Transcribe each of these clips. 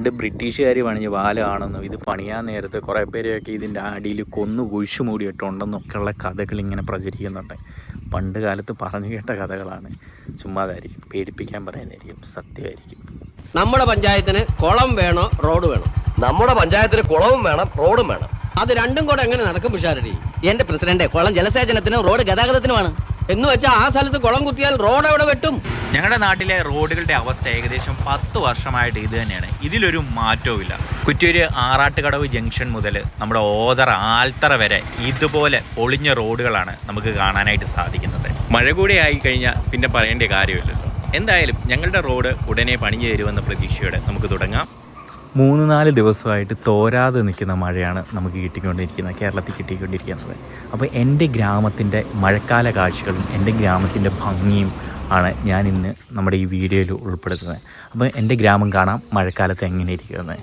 പണ്ട് ബ്രിട്ടീഷുകാർ പണിഞ്ഞ പാലമാണെന്നും ഇത് പണിയാൻ നേരത്ത് കുറേ പേരെയൊക്കെ ഇതിന്റെ അടിയിൽ കൊന്നു കുഴിച്ചു മൂടിയിട്ടുണ്ടെന്നൊക്കെയുള്ള കഥകൾ ഇങ്ങനെ പ്രചരിക്കുന്നുണ്ട്. പണ്ട് കാലത്ത് പറഞ്ഞു കേട്ട കഥകളാണ്. ചുമ്മാതായിരിക്കും. പേടിപ്പിക്കാൻ പറയുന്നതായിരിക്കും. സത്യമായിരിക്കും. നമ്മുടെ പഞ്ചായത്തിന് കുളം വേണോ റോഡ് വേണോ? നമ്മുടെ പഞ്ചായത്തിന് കുളവും വേണം റോഡും വേണം. അത് രണ്ടും കൂടെ എങ്ങനെ നടക്കും പിഷാരടി എന്റെ പ്രസിഡന്റ് കുളം ജലസേചനത്തിനും റോഡ് ഗതാഗതത്തിനുമാണ്. എന്ന് വെച്ചാൽ ആ സ്ഥലത്ത് കുളം കുത്തിയാൽ റോഡ് എവിടെ വെട്ടും? ഞങ്ങളുടെ നാട്ടിലെ റോഡുകളുടെ അവസ്ഥ ഏകദേശം പത്ത് വർഷമായിട്ട് ഇത് തന്നെയാണ്. ഇതിലൊരു മാറ്റവും ഇല്ല കുറ്റൂര് ആറാട്ടുകടവ് ജംഗ്ഷൻ മുതൽ നമ്മുടെ ഓതറ ആൽത്തറ വരെ ഇതുപോലെ ഒളിഞ്ഞ റോഡുകളാണ് നമുക്ക് കാണാനായിട്ട് സാധിക്കുന്നത്. മഴ കൂടി ആയി കഴിഞ്ഞാൽ പിന്നെ പറയേണ്ട കാര്യമില്ലല്ലോ. എന്തായാലും ഞങ്ങളുടെ റോഡ് ഉടനെ പണിഞ്ഞു തരുമെന്ന പ്രതീക്ഷയോടെ നമുക്ക് തുടങ്ങാം. മൂന്ന് നാല് ദിവസമായിട്ട് തോരാതെ നിൽക്കുന്ന മഴയാണ് നമുക്ക് കിട്ടിക്കൊണ്ടിരിക്കുന്നത് കേരളത്തിൽ കിട്ടിക്കൊണ്ടിരിക്കുന്നത്. അപ്പോൾ എന്റെ ഗ്രാമത്തിന്റെ മഴക്കാല കാഴ്ചകളും എന്റെ ഗ്രാമത്തിന്റെ ഭംഗിയും ആണ് ഞാൻ ഇന്ന് നമ്മുടെ ഈ വീഡിയോയിൽ ഉൾപ്പെടുത്തുന്നത്. അപ്പോൾ എന്റെ ഗ്രാമം കാണാം മഴക്കാലത്ത് എങ്ങനെ ഇരിക്കുന്നത്.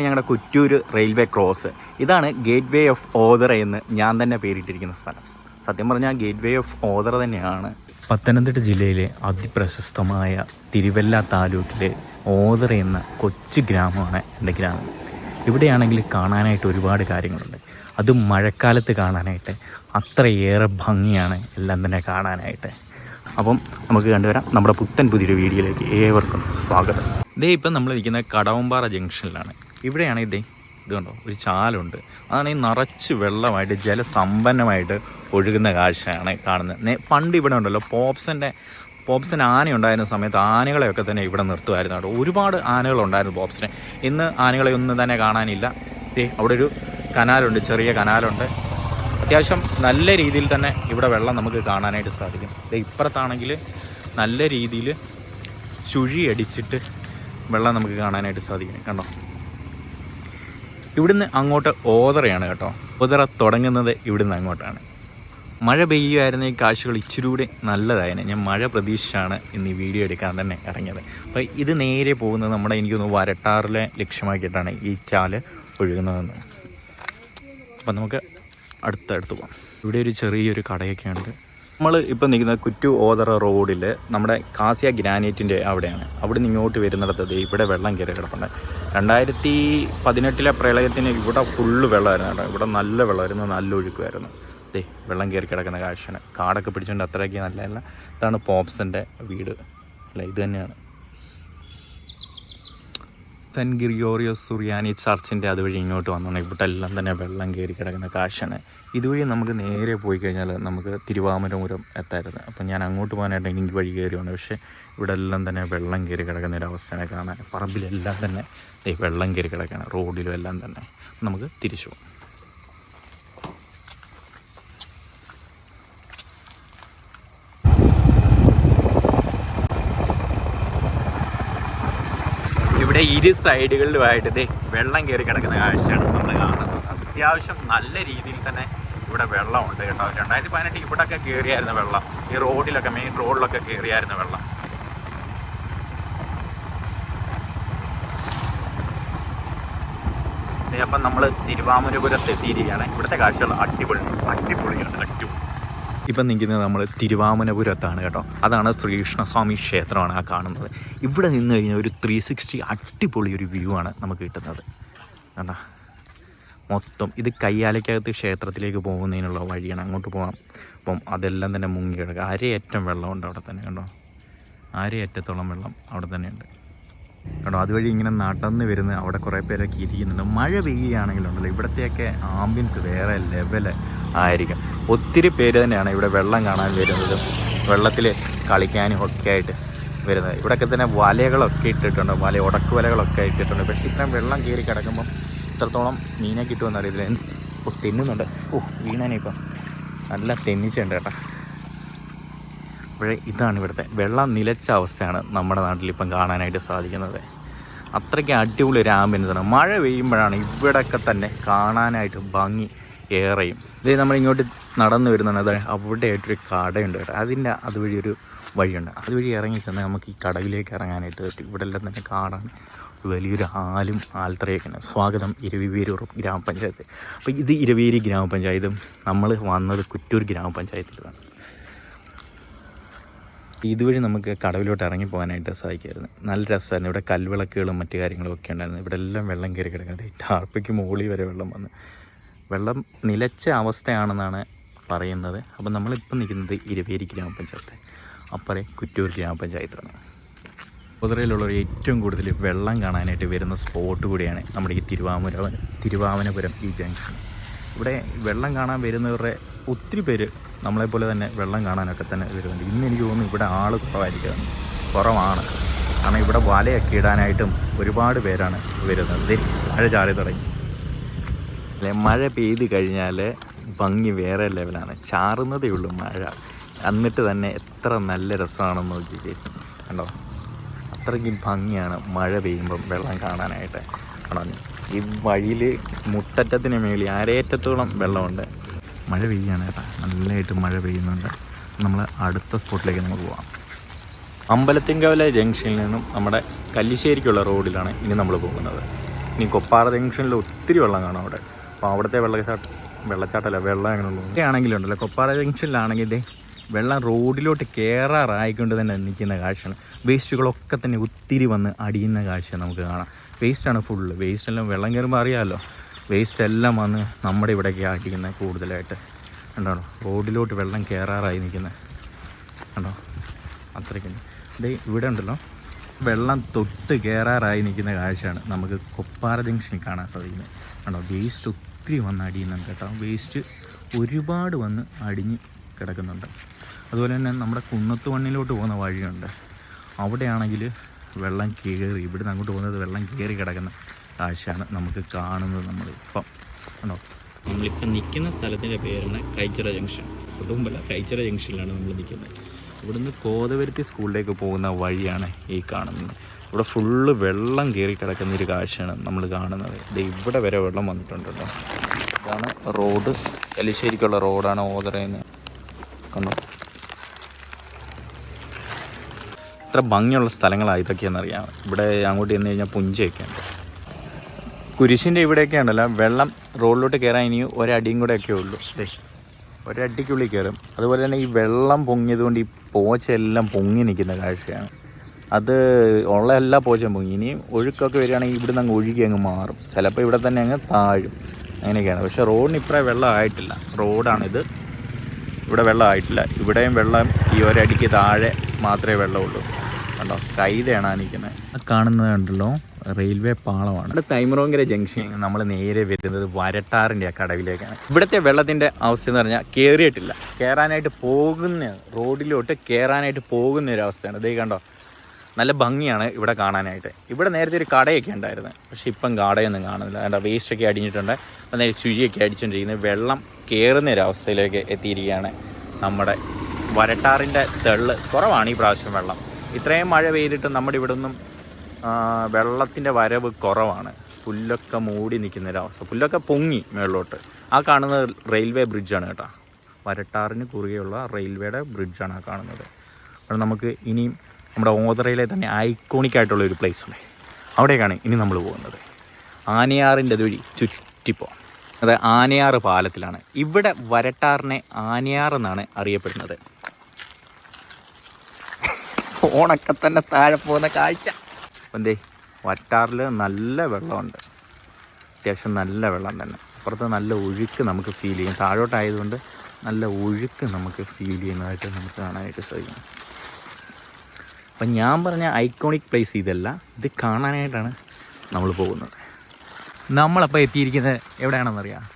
ഞങ്ങളുടെ കുറ്റൂർ റെയിൽവേ ക്രോസ്. ഇതാണ് ഗേറ്റ് വേ ഓഫ് ഓതറ എന്ന് ഞാൻ തന്നെ പേരിട്ടിരിക്കുന്ന സ്ഥലം. സത്യം പറഞ്ഞാൽ ഗേറ്റ് വേ ഓഫ് ഓതറ തന്നെയാണ്. പത്തനംതിട്ട ജില്ലയിലെ അതിപ്രശസ്തമായ തിരുവല്ല താലൂക്കിലെ ഓതറ എന്ന കൊച്ചു ഗ്രാമമാണ് എന്റെ ഗ്രാമം. ഇവിടെയാണെങ്കിൽ കാണാനായിട്ട് ഒരുപാട് കാര്യങ്ങളുണ്ട്. അതും മഴക്കാലത്ത് കാണാനായിട്ട് അത്രയേറെ ഭംഗിയാണ് എല്ലാം തന്നെ കാണാനായിട്ട്. അപ്പം നമുക്ക് കണ്ടുവരാം. നമ്മുടെ പുത്തൻ പുതിയൊരു വീഡിയോയിലേക്ക് ഏവർക്കും സ്വാഗതം. ഇതേ ഇപ്പം നമ്മൾ ഇരിക്കുന്ന കടവമ്പാറ ജംഗ്ഷനിലാണ്. ഇവിടെയാണ് ഇതേ ഇത് ഒരു ചാലുണ്ട്. അതാണ് ഈ നിറച്ച് വെള്ളമായിട്ട് ജലസമ്പന്നമായിട്ട് ഒഴുകുന്ന കാഴ്ചയാണ് കാണുന്നത്. പണ്ട് ഇവിടെ ഉണ്ടല്ലോ പോപ്സന്റെ പോപ്സിന് ആന ഉണ്ടായിരുന്ന സമയത്ത് ആനകളെയൊക്കെ തന്നെ ഇവിടെ നിർത്തുമായിരുന്നു കേട്ടോ. ഒരുപാട് ആനകളുണ്ടായിരുന്നു പോപ്സിന് ഇന്ന് ആനകളെ ഒന്നും തന്നെ കാണാനില്ല. ദേ അവിടെ ഒരു കനാലുണ്ട് ചെറിയ കനാലുണ്ട്. അത്യാവശ്യം നല്ല രീതിയിൽ തന്നെ ഇവിടെ വെള്ളം നമുക്ക് കാണാനായിട്ട് സാധിക്കും. ഇപ്പുറത്താണെങ്കിൽ നല്ല രീതിയിൽ ചുഴി അടിച്ചിട്ട് വെള്ളം നമുക്ക് കാണാനായിട്ട് സാധിക്കും. കണ്ടോ? ഇവിടുന്ന് അങ്ങോട്ട് ഓതറയാണ് കേട്ടോ. ഓതറ തുടങ്ങുന്നത് ഇവിടുന്ന് അങ്ങോട്ടാണ്. മഴ പെയ്യുമായിരുന്ന ഈ കാഴ്ചകൾ ഇച്ചിരി കൂടി നല്ലതായേനെ. ഞാൻ മഴ പ്രതീക്ഷിച്ചാണ് ഇന്ന് ഈ വീഡിയോ എടുക്കാൻ തന്നെ ഇറങ്ങിയത്. അപ്പോൾ ഇത് നേരെ പോകുന്നത് നമ്മുടെ എനിക്കൊന്ന് വരട്ടാറിലെ ലക്ഷ്യമാക്കിയിട്ടാണ് ഈ ചാൽ ഒഴുകുന്നതെന്ന്. അപ്പം നമുക്ക് അടുത്തടുത്ത് പോകാം ഇവിടെ ഒരു ചെറിയൊരു കടയൊക്കെ ഉണ്ട് നമ്മൾ ഇപ്പോൾ നിൽക്കുന്ന കുറ്റു ഓതറ റോഡിൽ നമ്മുടെ കാസിയ ഗ്രാനൈറ്റിന്റെ അവിടെയാണ്. അവിടെ നിന്ന് ഇങ്ങോട്ട് വരുന്നിടത്ത് ദേ ഇവിടെ വെള്ളം കയറി കിടപ്പുണ്ട്. രണ്ടായിരത്തി പതിനെട്ടിലെ പ്രളയത്തിന് ഇവിടെ ഫുള്ള് വെള്ളമായിരുന്നു കേട്ടോ. ഇവിടെ നല്ല വെള്ളമായിരുന്നു നല്ല ഒഴുക്കുമായിരുന്നു. ദേ വെള്ളം കയറി കിടക്കുന്ന കാഴ്ചയാണ്. കാടൊക്കെ പിടിച്ചുകൊണ്ട് അത്രയ്ക്ക് നല്ലതല്ല. ഇതാണ് പോപ്സിന്റെ വീട്. അല്ല ഇത് തന്നെയാണ്. സെന്റ് ഗ്രിഗോറിയോസ് സുറിയാനി ചർച്ചിന്റെ അതുവഴി ഇങ്ങോട്ട് വന്നോണം ഇവിടെ എല്ലാം തന്നെ വെള്ളം കയറി കിടക്കുന്ന കാഴ്ചയാണ്. ഇതുവഴി നമുക്ക് നേരെ പോയി കഴിഞ്ഞാൽ നമുക്ക് തിരുവാമരപുരം എത്തായിരുന്നു. അപ്പം ഞാൻ അങ്ങോട്ട് പോകാനായിട്ട് എനിക്ക് വഴി കയറിയാണ് പക്ഷേ ഇവിടെ എല്ലാം തന്നെ വെള്ളം കയറി കിടക്കുന്ന ഒരു അവസ്ഥയാണ് കാണാൻ. പറമ്പിലെല്ലാം തന്നെ വെള്ളം കയറി കിടക്കുകയാണ് റോഡിലും എല്ലാം തന്നെ. നമുക്ക് തിരിച്ചു പോകാം. ഇവിടെ ഇരു സൈഡുകളിലുമായിട്ട് ഇതേ വെള്ളം കയറി കിടക്കുന്ന കാഴ്ചയാണ് നമ്മൾ കാണുന്നത്. അത്യാവശ്യം നല്ല രീതിയിൽ തന്നെ ഇവിടെ വെള്ളമുണ്ട് കേട്ടോ. രണ്ടായിരത്തി പതിനെട്ട് ഇവിടെയൊക്കെ കയറിയായിരുന്നു വെള്ളം. ഈ റോഡിലൊക്കെ മെയിൻ റോഡിലൊക്കെ കയറിയായിരുന്നു വെള്ളം. അപ്പം നമ്മൾ തിരുവാമൂരപുരത്ത് എത്തിയിരിക്കുകയാണ്. ഇവിടുത്തെ കാഴ്ചകൾ അടിപൊളി അടിപൊളിയാണ്. അടിപൊളി ഇപ്പം നിൽക്കുന്നത് നമ്മൾ തിരുവാമനപുരത്താണ് കേട്ടോ. അതാണ് ശ്രീകൃഷ്ണസ്വാമി ക്ഷേത്രമാണ് ആ കാണുന്നത്. ഇവിടെ നിന്ന് കഴിഞ്ഞാൽ ഒരു ത്രീ സിക്സ്റ്റി അടിപൊളി ഒരു വ്യൂ ആണ് നമുക്ക് കിട്ടുന്നത്. കണ്ടാ? മൊത്തം ഇത് കയ്യാലയ്ക്കകത്ത് ക്ഷേത്രത്തിലേക്ക് പോകുന്നതിനുള്ള വഴിയാണ്. അങ്ങോട്ട് പോകാം അപ്പം അതെല്ലാം തന്നെ മുങ്ങി കിടക്കുക അരയറ്റം വെള്ളമുണ്ട് അവിടെ തന്നെ കണ്ടോ? അരയറ്റത്തോളം വെള്ളം അവിടെ തന്നെയുണ്ട്. കേട്ടോ അതുവഴി ഇങ്ങനെ നടന്ന് വരുന്ന അവിടെ കുറേ പേരൊക്കെ ഇരിക്കുന്നുണ്ട്. മഴ പെയ്യുകയാണെങ്കിലുണ്ടല്ലോ ഇവിടത്തെയൊക്കെ ആംബിയൻസ് വേറെ ലെവൽ ആയിരിക്കും. ഒത്തിരി പേര് തന്നെയാണ് ഇവിടെ വെള്ളം കാണാൻ വരുന്നത് വെള്ളത്തിൽ കളിക്കാനും ഒക്കെ ആയിട്ട് വരുന്നത്. ഇവിടെയൊക്കെ തന്നെ വലകളൊക്കെ ഇട്ടിട്ടുണ്ട് വല ഉടക്ക് വലകളൊക്കെ ഇട്ടിട്ടുണ്ട്. പക്ഷേ ഇത്രയും വെള്ളം കയറി കിടക്കുമ്പം ഇത്രത്തോളം മീനെ കിട്ടുമെന്ന് അറിയത്തില്ല. ഓ തെന്നുന്നുണ്ട്. ഓ വീണാനെ ഇപ്പം. നല്ല തെന്നിച്ചുണ്ട് കേട്ടോ. അപ്പോഴേ ഇതാണ് ഇവിടുത്തെ വെള്ളം നിലച്ച അവസ്ഥയാണ് നമ്മുടെ നാട്ടിൽ ഇപ്പം കാണാനായിട്ട് സാധിക്കുന്നത്. അത്രയ്ക്ക് അടിപൊളി ഒരു ആംബിയൻസാണ് മഴ പെയ്യുമ്പോഴാണ് ഇവിടെയൊക്കെ തന്നെ കാണാനായിട്ട് ഭംഗി ഏറെയും. ഇതേ നമ്മൾ ഇങ്ങോട്ട് നടന്നു വരുന്നുണ്ട് അതെ അവിടെ ആയിട്ടൊരു കടയുണ്ട് കേട്ടോ. അതിന്റെ അതുവഴി ഒരു വഴിയുണ്ട്. അതുവഴി ഇറങ്ങി ചെന്നാൽ നമുക്ക് ഈ കടവിലേക്ക് ഇറങ്ങാനായിട്ട് പറ്റും. ഇവിടെ എല്ലാം തന്നെ കാണാൻ വലിയൊരു ആലും ആൽത്തറയൊക്കെയാണ്. സ്വാഗതം ഇരവിവേരൂർ ഗ്രാമപഞ്ചായത്ത്. അപ്പോൾ ഇത് ഇരവേരി ഗ്രാമപഞ്ചായത്തും നമ്മൾ വന്നത് കുറ്റൂർ ഗ്രാമപഞ്ചായത്തിലാണ് ഇതുവഴി നമുക്ക് കടവിലോട്ട് ഇറങ്ങി പോകാനായിട്ട് സാധിക്കുമായിരുന്നു നല്ല രസമായിരുന്നു. ഇവിടെ കൽവിളക്കുകളും മറ്റു കാര്യങ്ങളും ഒക്കെ ഉണ്ടായിരുന്നു. ഇവിടെ എല്ലാം വെള്ളം കയറി കിടക്കുന്നത് ടാർപ്പയ്ക്ക് മുകളിൽ വരെ വെള്ളം വന്ന്. വെള്ളം നിലച്ച അവസ്ഥയാണെന്നാണ് പറയുന്നത്. അപ്പം നമ്മളിപ്പം നിൽക്കുന്നത് ഇരുപേരി ഗ്രാമപഞ്ചായത്ത്. അപ്പറേ കുറ്റൂർ ഗ്രാമപഞ്ചായത്താണ്. കുതിരയിലുള്ളവർ ഏറ്റവും കൂടുതൽ വെള്ളം കാണാനായിട്ട് വരുന്ന സ്പോട്ട് കൂടിയാണ് നമ്മുടെ ഈ തിരുവാമൂര തിരുവാമനപുരം ഈ ജംഗ്ഷൻ. ഇവിടെ വെള്ളം കാണാൻ വരുന്നവരുടെ ഒത്തിരി പേര് നമ്മളെപ്പോലെ തന്നെ വെള്ളം കാണാനൊക്കെ തന്നെ വരുന്നുണ്ട്. ഇന്ന് എനിക്ക് തോന്നുന്നു ഇവിടെ ആൾ കുറവായിരിക്കും. കുറവാണ്. കാരണം ഇവിടെ വലയൊക്കെ ഇടാനായിട്ടും ഒരുപാട് പേരാണ് വരുന്നത്. മഴ ചാറി തുടങ്ങി. അല്ലെ മഴ പെയ്ത് കഴിഞ്ഞാൽ ഭംഗി വേറെ ലെവലാണ്. ചാറുന്നതേ ഉള്ളൂ മഴ. എന്നിട്ട് തന്നെ എത്ര നല്ല രസമാണെന്ന് നോക്കിക്കേ. കണ്ടോ? അത്രയ്ക്കും ഭംഗിയാണ് മഴ പെയ്യുമ്പം വെള്ളം കാണാനായിട്ട്. കണ്ടോ? ഈ വഴിയിൽ മുട്ടറ്റത്തിന് മേളിൽ അരേറ്റത്തോളം വെള്ളമുണ്ട്. മഴ പെയ്യാണ് കേട്ടോ. നല്ലതായിട്ട് മഴ പെയ്യുന്നുണ്ട്. നമ്മൾ അടുത്ത സ്പോട്ടിലേക്ക് നമുക്ക് പോവാം. അമ്പലത്തിങ്കവല ജംഗ്ഷനിൽ നിന്നും നമ്മുടെ കല്ലിശ്ശേരിക്കുള്ള റോഡിലാണ് ഇനി നമ്മൾ പോകുന്നത്. ഇനി കൊപ്പാറ ജംഗ്ഷനിൽ ഒത്തിരി വെള്ളം കാണാം അവിടെ. അപ്പോൾ അവിടുത്തെ വെള്ളച്ചാട്ട വെള്ളച്ചാട്ടമല്ല വെള്ളം അങ്ങനെ ഇവിടെ ആണെങ്കിലും ഉണ്ടല്ലോ. കൊപ്പാറ ജംഗ്ഷനിലാണെങ്കിൽ ദേ വെള്ളം റോഡിലോട്ട് കയറാറായിക്കൊണ്ട് തന്നെ നിൽക്കുന്ന കാഴ്ചയാണ് വേസ്റ്റുകളൊക്കെ തന്നെ ഒത്തിരി വന്ന് അടിയുന്ന കാഴ്ച നമുക്ക് കാണാം. വേസ്റ്റാണ് ഫുള്ള് വേസ്റ്റെല്ലാം വെള്ളം കയറുമ്പോൾ അറിയാമല്ലോ വേസ്റ്റ് എല്ലാം വന്ന് നമ്മുടെ ഇവിടേക്ക് ആക്കിക്കുന്നത് കൂടുതലായിട്ട്. കണ്ടോ? റോഡിലോട്ട് വെള്ളം കയറാറായി നിൽക്കുന്നത് കണ്ടോ? അത്രയ്ക്ക്. ദേ ഇവിടെ ഉണ്ടല്ലോ. വെള്ളം തൊട്ട് കയറാറായി നിൽക്കുന്ന കാഴ്ചയാണ്. നമുക്ക് കൊപ്പാറ ജംഗ്ഷനിൽ കാണാൻ സാധിക്കുന്നത് കണ്ടോ? വേസ്റ്റ് ഒത്തിരി വന്ന് അടിയുന്നുണ്ട് കേട്ടോ. വേസ്റ്റ് ഒരുപാട് വന്ന് അടിഞ്ഞ് കിടക്കുന്നുണ്ട്. അതുപോലെ തന്നെ നമ്മുടെ കുന്നത്ത് മണ്ണിലോട്ട് പോകുന്ന വഴിയുണ്ട്. അവിടെയാണെങ്കിൽ വെള്ളം കയറി ഇവിടുന്ന് അങ്ങോട്ട് പോകുന്നത് വെള്ളം കയറി കിടക്കുന്ന. കാഴ്ചയാണ് നമുക്ക് കാണുന്നത് നമ്മൾ ഇപ്പം. കണ്ടോ? നമ്മളിപ്പോൾ നിൽക്കുന്ന സ്ഥലത്തിന്റെ പേരാണ് കൈച്ചിറ ജംഗ്ഷൻ. കുടുംബല കൈച്ചിറ ജംഗ്ഷനിലാണ് നമ്മൾ നിൽക്കുന്നത്. ഇവിടുന്ന് കോതവരുത്തി സ്കൂളിലേക്ക് പോകുന്ന വഴിയാണ് ഈ കാണുന്നത്. ഇവിടെ ഫുള്ള് വെള്ളം കയറി കിടക്കുന്ന ഒരു കാഴ്ചയാണ് നമ്മൾ കാണുന്നത്. ഇത് ഇവിടെ വരെ വെള്ളം വന്നിട്ടുണ്ട് ഇതാണ് റോഡ്. എലിശ്ശേരിക്കുള്ള റോഡാണ് ഓതറയെന്ന് കണ്ടോ? ഇത്ര ഭംഗിയുള്ള സ്ഥലങ്ങളാണ് ഇതൊക്കെയെന്നറിയാം ഇവിടെ അങ്ങോട്ട് ചെന്ന് കഴിഞ്ഞാൽ പുഞ്ചയൊക്കെ ഉണ്ട് കുരിശിന്റെ ഇവിടെയൊക്കെ ഉണ്ടല്ലോ വെള്ളം റോഡിലോട്ട് കയറാൻ ഇനി ഒരടിയും ഒക്കെ ഉള്ളൂ. ദേ ഒരടിക്കുള്ളിൽ കയറും അതുപോലെ തന്നെ ഈ വെള്ളം പൊങ്ങിയതുകൊണ്ട് ഈ പോച്ചയെല്ലാം പൊങ്ങി നിൽക്കുന്ന കാഴ്ചയാണ്. അത് ഉള്ള എല്ലാ പോച്ചയും പൊങ്ങി. ഇനി ഒഴുക്കൊക്കെ വരികയാണെങ്കിൽ ഇവിടുന്ന് അങ്ങ് ഒഴുകി അങ്ങ് മാറും. ചിലപ്പോൾ ഇവിടെ തന്നെ അങ്ങ് താഴും. അങ്ങനെയൊക്കെയാണ്. പക്ഷേ റോഡിന് ഇപ്പറേ വെള്ളം ആയിട്ടില്ല. റോഡാണിത്. ഇവിടെ വെള്ളം ആയിട്ടില്ല. ഇവിടെയും വെള്ളം ഈ ഒരടിക്ക് താഴെ മാത്രമേ വെള്ളമുള്ളൂ. കണ്ടോ? കൈതയാണ് നിൽക്കുന്നത്. കാണുന്നത് കണ്ടല്ലോ. റെയിൽവേ പാളമാണ്. ഇവിടെ തൈമറോങ്കര ജംഗ്ഷൻ നമ്മൾ നേരെ വരുന്നത് വരട്ടാറിന്റെ ആ കടവിലേക്കാണ്. ഇവിടുത്തെ വെള്ളത്തിന്റെ അവസ്ഥ എന്ന് പറഞ്ഞാൽ കയറിയിട്ടില്ല കയറാനായിട്ട് പോകുന്ന റോഡിലോട്ട് കയറാനായിട്ട് പോകുന്ന ഒരു അവസ്ഥയാണ്. ഇതേ കണ്ടോ നല്ല ഭംഗിയാണ് ഇവിടെ കാണാനായിട്ട്. ഇവിടെ നേരത്തെ ഒരു കടയൊക്കെ ഉണ്ടായിരുന്നു. പക്ഷെ ഇപ്പം കടയൊന്നും കാണുന്നില്ല. അതിന്റെ വേസ്റ്റൊക്കെ അടിഞ്ഞിട്ടുണ്ട്. അന്നേരം ചുഴിയൊക്കെ അടിച്ചുകൊണ്ടിരിക്കുന്നത് വെള്ളം കയറുന്ന ഒരു അവസ്ഥയിലേക്ക് എത്തിയിരിക്കുകയാണ് നമ്മുടെ വരട്ടാറിന്റെ തെള്ള്. കുറവാണ് ഈ പ്രാവശ്യം വെള്ളം. ഇത്രയും മഴ പെയ്തിട്ട് നമ്മുടെ ഇവിടെ ഒന്നും വെള്ളത്തിന്റെ വരവ് കുറവാണ്. പുല്ലൊക്കെ മൂടി നിൽക്കുന്ന ഒരവസ്ഥ പുല്ലൊക്കെ പൊങ്ങി മേളിലോട്ട്. ആ കാണുന്നത് റെയിൽവേ ബ്രിഡ്ജാണ് കേട്ടോ. വരട്ടാറിന് കുറുകെയുള്ള റെയിൽവേയുടെ ബ്രിഡ്ജാണ് ആ കാണുന്നത്. അപ്പോൾ നമുക്ക് ഇനിയും നമ്മുടെ ഓതറയിലെ തന്നെ ഐക്കോണിക് ആയിട്ടുള്ള ഒരു പ്ലേസ് ഉണ്ട്. അവിടേക്കാണ് ഇനി നമ്മൾ പോകുന്നത്. ആനയാറിന്റെ വഴി ചുറ്റിപ്പോ അത് ആനയാറ് പാലത്തിലാണ്. ഇവിടെ വരട്ടാറിനെ ആനയാർ എന്നാണ് അറിയപ്പെടുന്നത്. ഫോണൊക്കെ തന്നെ താഴെ പോകുന്ന കാഴ്ച. എന്തേ വറ്റാറിൽ നല്ല വെള്ളമുണ്ട്. അത്യാവശ്യം നല്ല വെള്ളം തന്നെ. അപ്പുറത്ത് നല്ല ഒഴുക്ക് നമുക്ക് ഫീൽ ചെയ്യും. താഴോട്ടായതുകൊണ്ട് നല്ല ഒഴുക്ക് നമുക്ക് ഫീൽ ചെയ്യുന്നതായിട്ട് നമുക്ക് കാണാനായിട്ട് സാധിക്കും. അപ്പം ഞാൻ പറഞ്ഞ ഐക്കോണിക് പ്ലേസ് ഇതല്ല. ഇത് കാണാനായിട്ടാണ് നമ്മൾ പോകുന്നത്. നമ്മളപ്പോൾ എത്തിയിരിക്കുന്നത് എവിടെയാണെന്നറിയാം?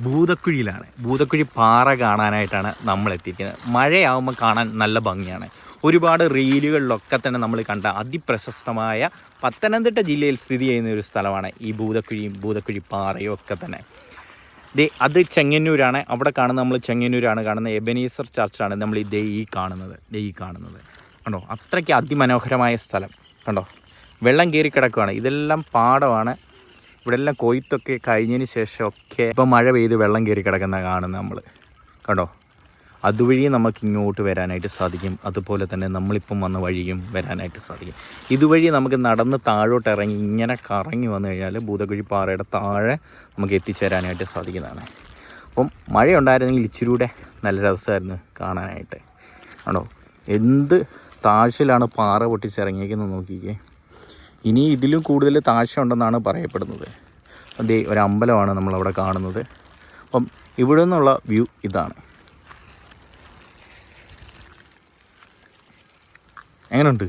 ഭൂതക്കുഴിയിലാണ്. ഭൂതക്കുഴി പാറ കാണാനായിട്ടാണ് നമ്മൾ എത്തിയിരിക്കുന്നത് മഴയാവുമ്പോൾ കാണാൻ നല്ല ഭംഗിയാണ്. ഒരുപാട് റീലുകളിലൊക്കെ തന്നെ നമ്മൾ കണ്ട അതിപ്രശസ്തമായ പത്തനംതിട്ട ജില്ലയിൽ സ്ഥിതി ചെയ്യുന്ന ഒരു സ്ഥലമാണ് ഈ ഭൂതക്കുഴിയും ഭൂതക്കുഴി പാറയും ഒക്കെ തന്നെ. ദേ അത് ചെങ്ങന്നൂരാണ്. അവിടെ കാണുന്ന നമ്മൾ ചെങ്ങന്നൂരാണ് കാണുന്നത്. എബനീസർ ചർച്ചാണ് നമ്മൾ ദേ ഈ കാണുന്നത്. ദേ ഈ കാണുന്നത്. കണ്ടോ? അത്രയ്ക്ക് അതിമനോഹരമായ സ്ഥലം. കണ്ടോ? വെള്ളം കയറി കിടക്കുകയാണ് ഇതെല്ലാം പാടമാണ്. ഇവിടെ എല്ലാം കൊയ്ത്തൊക്കെ കഴിഞ്ഞതിന് ശേഷമൊക്കെ ഇപ്പം മഴ പെയ്ത് വെള്ളം കയറി കിടക്കുന്ന കാണുന്നത് നമ്മൾ. കണ്ടോ? അതുവഴി നമുക്ക് ഇങ്ങോട്ട് വരാനായിട്ട് സാധിക്കും. അതുപോലെ തന്നെ നമ്മളിപ്പം വന്ന വഴിയും വരാനായിട്ട് സാധിക്കും. ഇതുവഴി നമുക്ക് നടന്ന് താഴോട്ട് ഇറങ്ങി ഇങ്ങനെ കറങ്ങി വന്നു കഴിഞ്ഞാൽ ഭൂതകുഴി പാറയുടെ താഴെ നമുക്ക് എത്തിച്ചേരാനായിട്ട് സാധിക്കുന്നതാണ്. അപ്പം മഴയുണ്ടായിരുന്നെങ്കിൽ ഇച്ചിരൂടെ നല്ല രസമായിരുന്നു കാണാനായിട്ട്. ആണോ? എന്ത് താഴ്ചയിലാണ് പാറ പൊട്ടിച്ചിറങ്ങിയേക്കുന്നത് നോക്കിക്കേ. ഇനി ഇതിലും കൂടുതൽ താഴ്ച ഉണ്ടെന്നാണ് പറയപ്പെടുന്നത്. അതേ ഒരു അമ്പലമാണ് നമ്മളവിടെ കാണുന്നത്. അപ്പം ഇവിടെ നിന്നുള്ള വ്യൂ ഇതാണ്. എങ്ങനെയുണ്ട്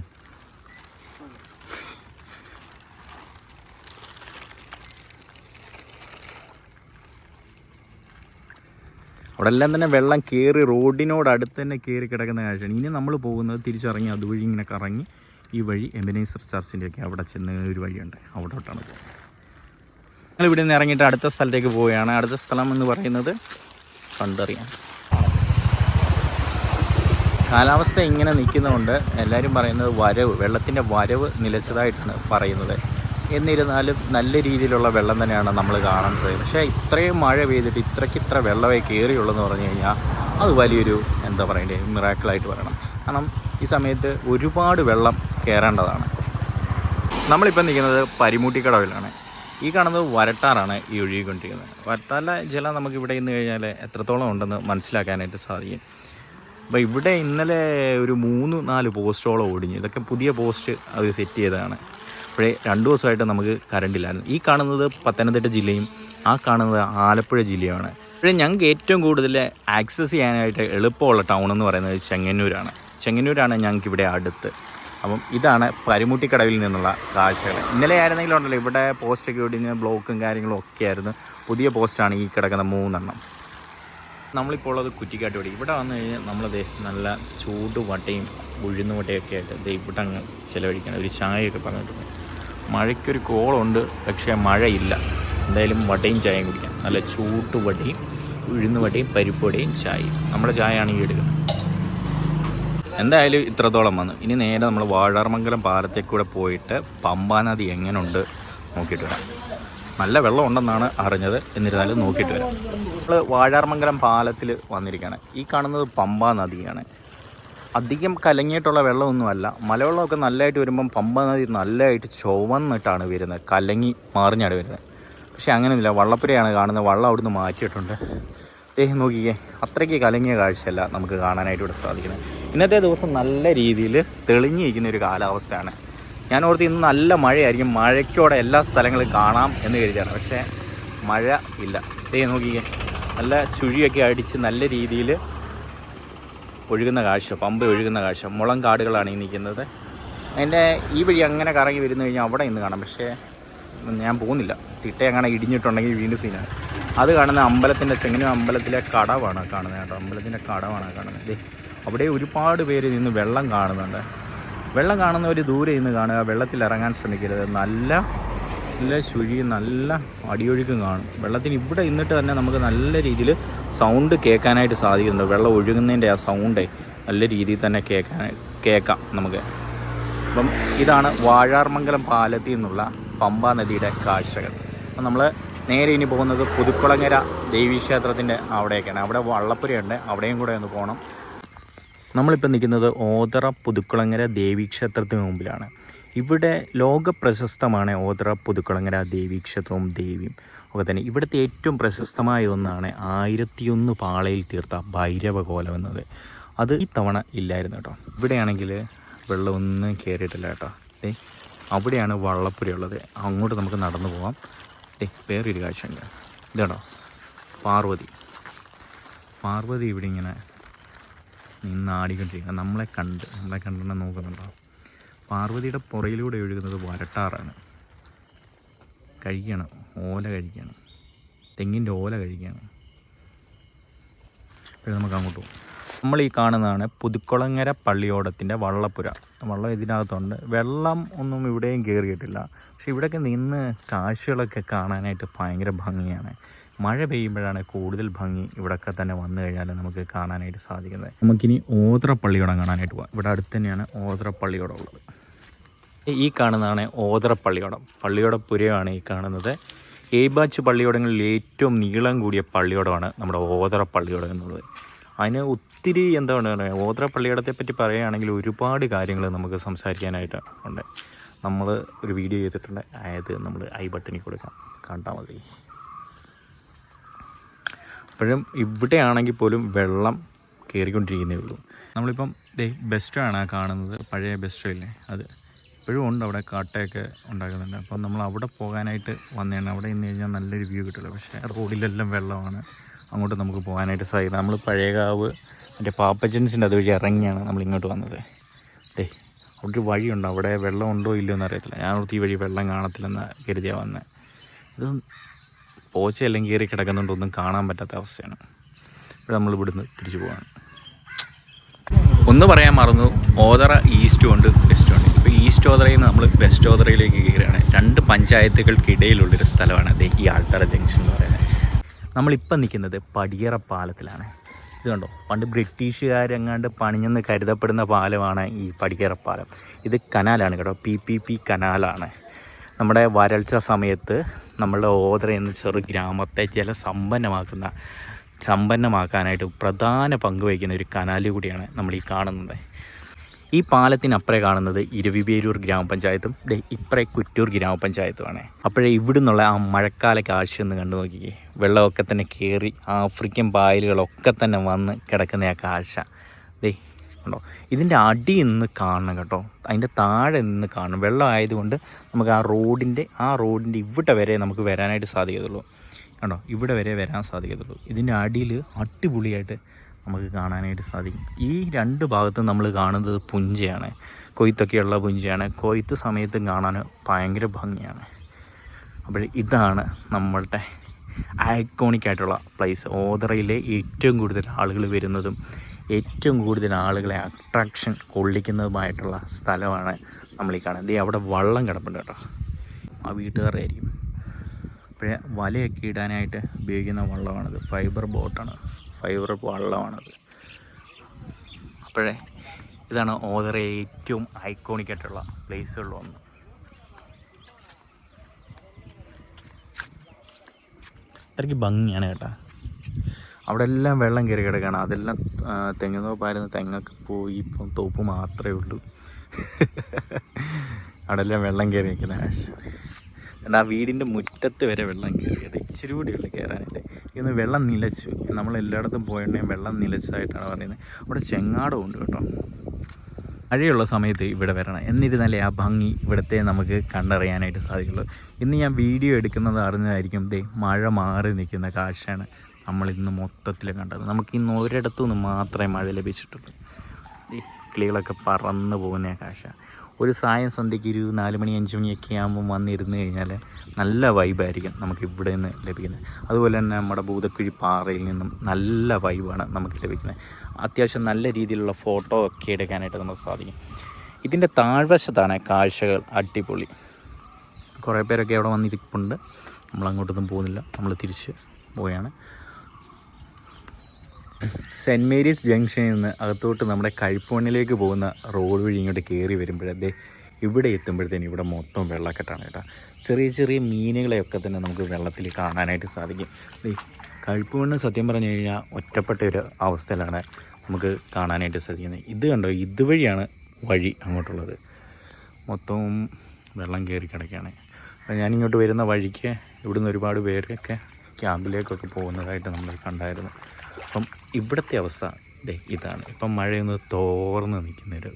അവിടെ എല്ലാം തന്നെ വെള്ളം കയറി റോഡിനോട് അടുത്ത് തന്നെ കയറി കിടക്കുന്ന കാഴ്ചയാണ്. ഇനി നമ്മൾ പോകുന്നത് തിരിച്ചിറങ്ങി അതുവഴി ഇങ്ങനെ കറങ്ങി ഈ വഴി എബനേസർ ചർച്ചിന്റെയൊക്കെ അവിടെ ചെന്ന ഒരു വഴിയുണ്ട്. അവിടോട്ടാണ് പോകുന്നത്. ഞങ്ങൾ ഇവിടെ നിന്ന് ഇറങ്ങിയിട്ട് അടുത്ത സ്ഥലത്തേക്ക് പോവുകയാണ്. അടുത്ത സ്ഥലം എന്ന് പറയുന്നത് കണ്ടറിയാം കാലാവസ്ഥ ഇങ്ങനെ നിൽക്കുന്നതുകൊണ്ട് എല്ലാവരും പറയുന്നത് വരവ് വെള്ളത്തിന്റെ വരവ് നിലച്ചതായിട്ടാണ് പറയുന്നത്. എന്നിരുന്നാലും നല്ല രീതിയിലുള്ള വെള്ളം തന്നെയാണ് നമ്മൾ കാണാൻ സാധിക്കുന്നത്. പക്ഷേ ഇത്രയും മഴ പെയ്തിട്ട് ഇത്രയ്ക്ക് ഇത്ര വെള്ളമേ കയറിയുള്ളൂ എന്ന് പറഞ്ഞു കഴിഞ്ഞാൽ അത് വലിയൊരു എന്താ പറയണ്ടേ മിറാക്കിളായിട്ട് പറയണം കാരണം ഈ സമയത്ത് ഒരുപാട് വെള്ളം കയറേണ്ടതാണ്. നമ്മളിപ്പോൾ നിൽക്കുന്നത് പരിമൂട്ടിക്കടവിലാണ്. ഈ കാണുന്നത് വരട്ടാറാണ് ഈ ഒഴുകിക്കൊണ്ടിരിക്കുന്നത്. വരട്ടാറിലെ ജലം നമുക്ക് ഇവിടെ ഇന്ന് കഴിഞ്ഞാൽ എത്രത്തോളം ഉണ്ടെന്ന് മനസ്സിലാക്കാനായിട്ട് സാധിക്കും. അപ്പോൾ ഇവിടെ ഇന്നലെ ഒരു മൂന്ന് നാല് പോസ്റ്റോളം ഓടിഞ്ഞു ഇതൊക്കെ പുതിയ പോസ്റ്റ് അത് സെറ്റ് ചെയ്തതാണ്. അപ്പോഴേ രണ്ട് ദിവസമായിട്ട് നമുക്ക് കറണ്ടില്ലായിരുന്നു ഈ കാണുന്നത് പത്തനംതിട്ട ജില്ലയും ആ കാണുന്നത് ആലപ്പുഴ ജില്ലയുമാണ്. പക്ഷേ ഞങ്ങൾക്ക് ഏറ്റവും കൂടുതൽ ആക്സസ് ചെയ്യാനായിട്ട് എളുപ്പമുള്ള ടൗൺ എന്ന് പറയുന്നത് ചെങ്ങന്നൂരാണ്. ചെങ്ങന്നൂരാണ് ഞങ്ങൾക്ക് ഇവിടെ അടുത്ത്. അപ്പം ഇതാണ് പരുമുട്ടിക്കടവിൽ നിന്നുള്ള കാഴ്ചകൾ. ഇന്നലെ ആയിരുന്നെങ്കിലും ഉണ്ടല്ലോ ഇവിടെ പോസ്റ്റൊക്കെ ഒടിഞ്ഞ് ബ്ലോക്കും കാര്യങ്ങളും ഒക്കെ ആയിരുന്നു. പുതിയ പോസ്റ്റാണ് ഈ കിടക്കുന്ന മൂന്നെണ്ണം. നമ്മളിപ്പോൾ ഉള്ളത് കുറ്റിക്കാട്ടുപടി ഇവിടെ വന്നു കഴിഞ്ഞാൽ നമ്മളത് നല്ല ചൂട് വട്ടയും ഉഴുന്ന വട്ടയൊക്കെ ആയിട്ട് ദേ ഇവിടെ അങ്ങ് ചിലവഴിക്കണം. ഒരു ചായയൊക്കെ പറഞ്ഞിട്ടുണ്ട്. മഴയ്ക്കൊരു കോളുണ്ട് പക്ഷേ മഴയില്ല. എന്തായാലും വട്ടയും ചായയും കുടിക്കാം. നല്ല ചൂട്ട് വടയും ഉഴുന്ന് വടയും പരിപ്പ് വടയും ചായയും. നമ്മുടെ ചായ ആണെങ്കിൽ എടുക്കുന്നത്. എന്തായാലും ഇത്രത്തോളം വന്നു. ഇനി നേരെ നമ്മൾ വാഴാർമംഗലം പാലത്തേക്കൂടെ പോയിട്ട് പമ്പാനദി എങ്ങനെയുണ്ട് നോക്കിയിട്ട് വരാം. നല്ല വെള്ളം ഉണ്ടെന്നാണ് അറിഞ്ഞത്. എന്നിരുന്നാലും നോക്കിയിട്ട് വരാം. നമ്മൾ വാഴാർമംഗലം പാലത്തിൽ വന്നിരിക്കുകയാണ് ഈ കാണുന്നത് പമ്പ നദിയാണ്. അധികം കലങ്ങിയിട്ടുള്ള വെള്ളമൊന്നുമല്ല. മലവെള്ളമൊക്കെ നല്ലതായിട്ട് വരുമ്പം പമ്പ നദി നല്ലതായിട്ട് ചുവന്നിട്ടാണ് വരുന്നത്. കലങ്ങി മാറിഞ്ഞാണ് വരുന്നത്. പക്ഷേ അങ്ങനെയൊന്നുമില്ല. വള്ളപ്പുരയാണ് കാണുന്നത്. വള്ളം അവിടുന്ന് മാറ്റിയിട്ടുണ്ട്. ഏഹ് നോക്കിക്കേ. അത്രയ്ക്ക് കലങ്ങിയ കാഴ്ചയല്ല നമുക്ക് കാണാനായിട്ട് ഇവിടെ സാധിക്കുന്നത്. ഇന്നത്തെ ദിവസം നല്ല രീതിയിൽ തെളിഞ്ഞിരിക്കുന്ന ഒരു കാലാവസ്ഥയാണ്. ഞാൻ ഓർത്ത് ഇന്ന് നല്ല മഴയായിരിക്കും. മഴയ്ക്കോടെ എല്ലാ സ്ഥലങ്ങളും കാണാം എന്ന് കരുതിയാണ്. പക്ഷേ മഴ ഇല്ല. ദേ നോക്കിക്കേ. നല്ല ചുഴിയൊക്കെ അടിച്ച് നല്ല രീതിയിൽ ഒഴുകുന്ന കാഴ്ച പമ്പ ഒഴുകുന്ന കാഴ്ച. മുളം കാടുകളാണ് ഈ നിൽക്കുന്നത്. അതിന്റെ ഈ വഴി അങ്ങനെ കറങ്ങി വരുന്നു കഴിഞ്ഞാൽ അവിടെ ഇന്ന് കാണാം. പക്ഷേ ഞാൻ പോകുന്നില്ല. തിട്ട അങ്ങനെ ഇടിഞ്ഞിട്ടുണ്ടെങ്കിൽ വീണ്ടും സീനാണ്. അത് കാണുന്ന അമ്പലത്തിന്റെ ചെങ്ങന്നൂർ അമ്പലത്തിലെ കടവാണ് കാണുന്നത് കേട്ടോ. അമ്പലത്തിന്റെ കടവാണ് കാണുന്നത്. അവിടെ ഒരുപാട് പേര് നിന്ന് വെള്ളം കാണുന്നുണ്ട്. വെള്ളം കാണുന്നവർ ദൂരെ ഇന്ന് കാണുക വെള്ളത്തിൽ ഇറങ്ങാൻ ശ്രമിക്കരുത്. നല്ല നല്ല ചുഴി നല്ല അടിയൊഴുക്കും കാണും. വെള്ളത്തിന് ഇവിടെ ഇന്നിട്ട് തന്നെ നമുക്ക് നല്ല രീതിയിൽ സൗണ്ട് കേൾക്കാനായിട്ട് സാധിക്കുന്നുണ്ട്. വെള്ളം ഒഴുകുന്നതിന്റെ ആ സൗണ്ടേ നല്ല രീതിയിൽ തന്നെ കേൾക്കാൻ കേൾക്കാം നമുക്ക്. അപ്പം ഇതാണ് വാഴാർമംഗലം പാലത്തിൽ നിന്നുള്ള പമ്പ നദിയുടെ കാഴ്ചകൾ. അപ്പം നമ്മൾ നേരെ ഇനി പോകുന്നത് പുതുക്കുളങ്ങര ദേവീക്ഷേത്രത്തിന്റെ അവിടേക്കാണ് അവിടെ വള്ളപ്പുരയുണ്ട്. അവിടെയും കൂടെ ഒന്ന് പോകണം നമ്മളിപ്പോൾ നിൽക്കുന്നത് ഓതറ പുതുക്കുളങ്ങര ദേവീക്ഷേത്രത്തിന് മുമ്പിലാണ്. ഇവിടെ ലോക പ്രശസ്തമാണ് ഓതറ പുതുക്കുളങ്ങര ദേവീക്ഷേത്രവും ദേവിയും. ഒക്കെ തന്നെ ഇവിടുത്തെ ഏറ്റവും പ്രശസ്തമായ ഒന്നാണ് ആയിരത്തിയൊന്ന് പാളയിൽ തീർത്ത ഭൈരവകോലം എന്നത്. അത് ഈ തവണ ഇല്ലായിരുന്നു കേട്ടോ. ഇവിടെയാണെങ്കിൽ വെള്ളമൊന്നും കയറിയിട്ടില്ല കേട്ടോ. ഏ അവിടെയാണ് വള്ളപ്പുര ഉള്ളത്. അങ്ങോട്ട് നമുക്ക് നടന്നു പോകാം ഏ വേറൊരു കാഴ്ച ഉണ്ട് ഇതാണോ? പാർവതി. പാർവതി ഇവിടെ ഇങ്ങനെ നിന്ന് ആടിക്കൊണ്ടിരിക്കുക നമ്മളെ കണ്ട് നമ്മളെ കണ്ടെന്നെ നോക്കുന്നുണ്ടോ? പാർവതിയുടെ പുറയിലൂടെ ഒഴുകുന്നത് വരട്ടാറാണ്. കഴിക്കണം ഓല കഴിക്കണം. തെങ്ങിന്റെ ഓല കഴിക്കണം. അപ്പോൾ നമുക്ക് അങ്ങോട്ട് പോകും നമ്മൾ ഈ കാണുന്നതാണ് പുതുക്കുളങ്ങര പള്ളിയോടത്തിന്റെ വള്ളപ്പുര. വള്ളം ഇതിനകത്തുണ്ട്. വെള്ളം ഒന്നും ഇവിടെയും കയറിയിട്ടില്ല പക്ഷെ ഇവിടെയൊക്കെ നിന്ന് കാഴ്ചകളൊക്കെ കാണാനായിട്ട് ഭയങ്കര ഭംഗിയാണ്. മഴ പെയ്യുമ്പോഴാണ് കൂടുതൽ ഭംഗി ഇവിടെയൊക്കെ തന്നെ വന്നു കഴിഞ്ഞാൽ നമുക്ക് കാണാനായിട്ട് സാധിക്കുന്നത്. നമുക്കിനി ഓതറപ്പള്ളിയോടം പള്ളിയോടം കാണാനായിട്ട് പോകാം ഇവിടെ അടുത്ത് തന്നെയാണ് ഓതറപ്പള്ളിയോടം പള്ളിയോടം ഉള്ളത്. ഈ കാണുന്നതാണ് ഓതറ പള്ളിയോടം പള്ളിയോടം പുരയാണ് ഈ കാണുന്നത്. ഏബാച്ച് പള്ളിയോടങ്ങളിൽ ഏറ്റവും നീളം കൂടിയ പള്ളിയോടമാണ് നമ്മുടെ ഓതറ പള്ളിയോടം എന്നുള്ളത്. അതിന് ഒത്തിരി എന്താണ് പറയുക ഓതറ പള്ളിയോടത്തെ പറ്റി പറയുകയാണെങ്കിൽ ഒരുപാട് കാര്യങ്ങൾ നമുക്ക് സംസാരിക്കാനായിട്ട് ഉണ്ട്. നമ്മൾ ഒരു വീഡിയോ ചെയ്തിട്ടുണ്ട്. അതായത് നമ്മൾ ഐ ബട്ടണിൽ കൊടുക്കാം. കണ്ടാൽ മതി. അപ്പോഴും ഇവിടെയാണെങ്കിൽ പോലും വെള്ളം കയറിക്കൊണ്ടിരിക്കുന്നേ ഉള്ളൂ. നമ്മളിപ്പം ദേ ആണ് കാണുന്നത്. പഴയ ബെസ്റ്റ് ഇല്ലേ? അത് ഇപ്പോഴും ഉണ്ട് അവിടെ കാട്ടയൊക്കെ ഉണ്ടാക്കുന്നുണ്ട്. അപ്പം നമ്മൾ അവിടെ പോകാനായിട്ട് വന്നതാണ്. അവിടെ ഇന്ന് കഴിഞ്ഞാൽ നല്ലൊരു വ്യൂ കിട്ടില്ല പക്ഷേ റോഡിലെല്ലാം വെള്ളമാണ്. അങ്ങോട്ട് നമുക്ക് പോകാനായിട്ട് സാധിക്കുന്നത് നമ്മൾ പഴയകാവ് മറ്റേ പാപ്പജൻസിന്റെ അതുവഴി ഇറങ്ങിയാണ് നമ്മൾ ഇങ്ങോട്ട് വന്നത്. ദേ അവിടെ ഒരു വഴിയുണ്ട്. അവിടെ വെള്ളം ഉണ്ടോ ഇല്ലയോ എന്ന് അറിയത്തില്ല ഞാൻ ഈ വഴി വെള്ളം കാണത്തില്ലെന്ന് കരുതിയാണ് വന്നത് ഇത് പോച്ചയെല്ലാം കയറി കിടക്കുന്നുണ്ട് ഒന്നും കാണാൻ പറ്റാത്ത അവസ്ഥയാണ്. ഇവിടെ നമ്മൾ ഇവിടുന്ന് തിരിച്ചു പോവാണ്. ഒന്ന് പറയാൻ മറന്നു ഓതറ ഈസ്റ്റും ഉണ്ട് വെസ്റ്റും ഉണ്ട് ഇപ്പോൾ ഈസ്റ്റ് ഓതറയിൽ നിന്ന് നമ്മൾ വെസ്റ്റ് ഓതറയിലേക്ക് കയറുകയാണ്. രണ്ട് പഞ്ചായത്തുകൾക്കിടയിലുള്ളൊരു സ്ഥലമാണ് ദേ ഈ ആൾത്തറ ജംഗ്ഷൻ എന്ന് പറയുന്നത്. നമ്മളിപ്പം നിൽക്കുന്നത് പടിയറ പാലത്തിലാണ്. ഇത് കണ്ടോ? പണ്ട് ബ്രിട്ടീഷുകാരെങ്ങാണ്ട് പണിഞ്ഞെന്ന് കരുതപ്പെടുന്ന പാലമാണ് ഈ പടിയറ പാലം. ഇത് കനാലാണ് കേട്ടോ. പി പി പി കനാലാണ്. നമ്മുടെ വരൾച്ച സമയത്ത് നമ്മളുടെ ഓതറ എന്ന ചെറു ഗ്രാമത്തെ ജലസമ്പന്നമാക്കുന്ന സമ്പന്നമാക്കാനായിട്ട് പ്രധാന പങ്ക് വഹിക്കുന്ന ഒരു കനാല് കൂടിയാണ് നമ്മൾ ഈ കാണുന്നത്. ഈ പാലത്തിനപ്പുറേ കാണുന്നത് ഇരുവിപേരൂർ ഗ്രാമപഞ്ചായത്തും ഇപ്പറേ കുറ്റൂർ ഗ്രാമപഞ്ചായത്തുമാണ്. അപ്പോഴേ ഇവിടെ നിന്നുള്ള ആ മഴക്കാല കാഴ്ച ഒന്ന് കണ്ടു നോക്കിക്കേ. വെള്ളമൊക്കെ തന്നെ കയറി ആഫ്രിക്കൻ പായലുകളൊക്കെ തന്നെ വന്ന് കിടക്കുന്ന ആ കാഴ്ച. ഉണ്ടോ? ഇതിന്റെ അടി നിന്ന് കാണണം കേട്ടോ. അതിന്റെ താഴെ നിന്ന് കാണണം. വെള്ളം ആയതുകൊണ്ട് നമുക്ക് ആ റോഡിന്റെ ആ റോഡിന്റെ ഇവിടെ വരെ നമുക്ക് വരാനായിട്ട് സാധിക്കത്തുള്ളൂ. കണ്ടോ? ഇവിടെ വരെ വരാൻ സാധിക്കത്തുള്ളൂ. ഇതിന്റെ അടിയിൽ അടിപൊളിയായിട്ട് നമുക്ക് കാണാനായിട്ട് സാധിക്കും. ഈ രണ്ട് ഭാഗത്തും നമ്മൾ കാണുന്നത് പുഞ്ചയാണ്. കൊയ്ത്തൊക്കെയുള്ള പുഞ്ചയാണ്. കൊയ്ത്ത് സമയത്തും കാണാൻ ഭയങ്കര ഭംഗിയാണ്. അപ്പോൾ ഇതാണ് നമ്മളുടെ ഐക്കോണിക് ആയിട്ടുള്ള പ്ലേസ് ഓതറയിലെ ഏറ്റവും കൂടുതൽ ആളുകൾ വരുന്നതും ഏറ്റവും കൂടുതൽ ആളുകളെ അട്രാക്ഷൻ കൊള്ളിക്കുന്നതുമായിട്ടുള്ള സ്ഥലമാണ് നമ്മൾ ഈ കാണുന്നത്. ഈ അവിടെ വള്ളം കിടപ്പുണ്ട് കേട്ടോ. ആ വീട്ടുകാരായിരിക്കും. പിന്നെ വലയൊക്കെ ഇടാനായിട്ട് ഉപയോഗിക്കുന്ന വള്ളമാണത്. ഫൈബർ ബോട്ടാണ് ഫൈബർ വള്ളമാണത്. അപ്പോഴേ ഇതാണ് ഓതറ ഏറ്റവും ഐക്കോണിക് ആയിട്ടുള്ള പ്ലേസുകളിലൊന്ന് അത്രയ്ക്ക് ഭംഗിയാണ് കേട്ടോ. അവിടെ എല്ലാം വെള്ളം കയറി കിടക്കുകയാണ്. അതെല്ലാം തെങ്ങ് തോപ്പായിരുന്നു. തെങ്ങൊക്കെ പോയി ഇപ്പം തോപ്പ് മാത്രമേ ഉള്ളൂ. അവിടെ എല്ലാം വെള്ളം കയറി നിൽക്കുന്ന എന്നാൽ ആ വീടിന്റെ മുറ്റത്ത് വരെ വെള്ളം കയറിയത്. ഇച്ചിരി കൂടി ഉള്ളു കയറാനായിട്ട്. ഇന്ന് വെള്ളം നിലച്ചു. നമ്മൾ എല്ലായിടത്തും പോയിട്ടുണ്ടെങ്കിൽ വെള്ളം നിലച്ചതായിട്ടാണ് പറയുന്നത്. അവിടെ ചെങ്ങാടം ഉണ്ട് കേട്ടോ. മഴയുള്ള സമയത്ത് ഇവിടെ വരണം. എന്നിരുന്നാലേ ആ ഭംഗി ഇവിടുത്തെ നമുക്ക് കണ്ടറിയാനായിട്ട് സാധിക്കുള്ളൂ. ഇന്ന് ഞാൻ വീഡിയോ എടുക്കുന്നത് അറിഞ്ഞതായിരിക്കും. ദേ മഴ മാറി നിൽക്കുന്ന കാഴ്ചയാണ്. നമ്മൾ ഇന്ന് മൊത്തത്തിൽ കണ്ടത്. നമുക്ക് ഇന്ന് ഒരിടത്തു നിന്ന് മാത്രമേ മഴ ലഭിച്ചിട്ടുള്ളൂ. ഈ കിളികളൊക്കെ പറന്ന് പോകുന്ന ആകാശ ഒരു സായം സന്ധ്യയ്ക്ക് ഒരു നാല് മണി അഞ്ച് മണിയൊക്കെ ആകുമ്പോൾ വന്നിരുന്ന് കഴിഞ്ഞാൽ നല്ല വൈബായിരിക്കും നമുക്ക് ഇവിടെ നിന്ന് ലഭിക്കുന്നത്. അതുപോലെ തന്നെ നമ്മുടെ ഭൂതക്കുഴി പാറയിൽ നിന്നും നല്ല വൈബാണ് നമുക്ക് ലഭിക്കുന്നത്. അത്യാവശ്യം നല്ല രീതിയിലുള്ള ഫോട്ടോ ഒക്കെ എടുക്കാനായിട്ട് നമുക്ക് സാധിക്കും. ഇതിന്റെ താഴ്വശത്താണ് കാഴ്ചകൾ അടിപൊളി. കുറേ പേരൊക്കെ അവിടെ വന്നിരിപ്പുണ്ട്. നമ്മൾ അങ്ങോട്ടൊന്നും പോകുന്നില്ല. നമ്മൾ തിരിച്ച് പോവുകയാണ് സെന്റ് മേരീസ് ജംഗ്ഷനിൽ നിന്ന് അകത്തോട്ട് നമ്മുടെ കഴിപ്പൂണിലേക്ക് പോകുന്ന റോഡ് വഴി ഇങ്ങോട്ട് കയറി വരുമ്പോഴത്തേ ഇവിടെ എത്തുമ്പോഴത്തേന് ഇവിടെ മൊത്തം വെള്ളക്കെട്ടാണ് കേട്ടോ. ചെറിയ ചെറിയ മീനുകളെയൊക്കെ തന്നെ നമുക്ക് വെള്ളത്തിൽ കാണാനായിട്ട് സാധിക്കും. ദേ കഴിപ്പൂണ് സത്യം പറഞ്ഞു കഴിഞ്ഞാൽ ഒറ്റപ്പെട്ട ഒരു അവസ്ഥയിലാണ് നമുക്ക് കാണാനായിട്ട് സാധിക്കുന്നത്. ഇത് കണ്ടോ? ഇതുവഴിയാണ് വഴി അങ്ങോട്ടുള്ളത്. മൊത്തവും വെള്ളം കയറി കിടക്കുകയാണ്. ഞാനിങ്ങോട്ട് വരുന്ന വഴിക്ക് ഇവിടുന്ന് ഒരുപാട് പേരൊക്കെ ക്യാമ്പിലേക്കൊക്കെ പോകുന്നതായിട്ട് നമ്മൾ കണ്ടായിരുന്നു. അപ്പം ഇവിടുത്തെ അവസ്ഥ ദേ ഇതാണ്. ഇപ്പം മഴയൊന്ന് തോർന്ന് നിൽക്കുന്നൊരു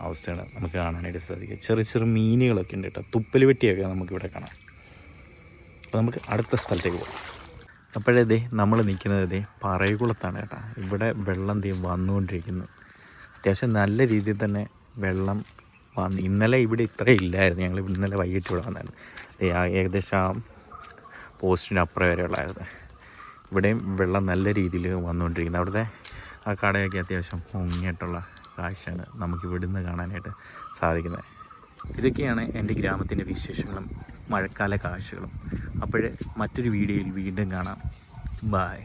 അവസ്ഥയാണ് നമുക്ക് കാണാനായിട്ട് സാധിക്കുക. ചെറിയ ചെറിയ മീനുകളൊക്കെ ഉണ്ട് കേട്ടോ. തുപ്പൽ വെട്ടിയൊക്കെ നമുക്കിവിടെ കാണാം. അപ്പോൾ നമുക്ക് അടുത്ത സ്ഥലത്തേക്ക് പോകാം. അപ്പോഴേ ദേ നമ്മൾ നിൽക്കുന്നത് ദേ പറയകുളത്താണ് കേട്ടോ. ഇവിടെ വെള്ളം ദേ വന്നുകൊണ്ടിരിക്കുന്നു. അത്യാവശ്യം നല്ല രീതിയിൽ തന്നെ വെള്ളം വന്ന്. ഇന്നലെ ഇവിടെ ഇത്ര ഇല്ലായിരുന്നു. ഞങ്ങൾ ഇന്നലെ വൈകിട്ട് ഇവിടെ വന്നായിരുന്നു. ഏകദേശം ആ പോസ്റ്റിന് അപ്പുറം വരെ ഉള്ളായിരുന്നു ഇവിടെയും വെള്ളം നല്ല രീതിയിൽ വന്നുകൊണ്ടിരിക്കുന്നത് അവിടുത്തെ ആ കടയൊക്കെ അത്യാവശ്യം മുങ്ങിയിട്ടുള്ള കാഴ്ചയാണ് നമുക്ക് ഇവിടുന്ന് കാണാനായിട്ട് സാധിക്കുന്നത്. ഇതൊക്കെയാണ് എന്റെ ഗ്രാമത്തിന്റെ വിശേഷങ്ങളും മഴക്കാല കാഴ്ചകളും. അപ്പോൾ മറ്റൊരു വീഡിയോയിൽ വീണ്ടും കാണാം. ബായ്